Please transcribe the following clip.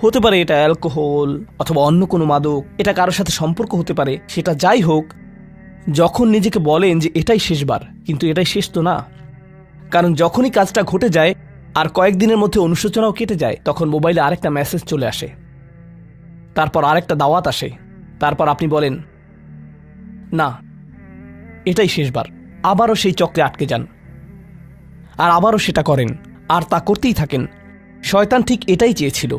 হতে পারে এটা অ্যালকোহল অথবা অন্য কোনো মাদক, এটা কারোর সাথে সম্পর্ক হতে পারে, সেটা যাই হোক, যখন নিজেকে বলেন যে এটাই শেষবার, কিন্তু এটাই শেষ তো না। কারণ যখনই কাজটা ঘটে যায় আর কয়েকদিনের মধ্যে অনুশোচনাও কেটে যায়, তখন মোবাইলে আরেকটা মেসেজ চলে আসে। তারপর আরেকটা দাওয়াত আসে। তারপর আপনি বলেন, না, এটাই শেষবার। আবারও সেই চক্রে আটকে যান। আর আবারও সেটা করেন। আর তা করতেই থাকেন। শয়তান ঠিক এটাই চেয়েছিল।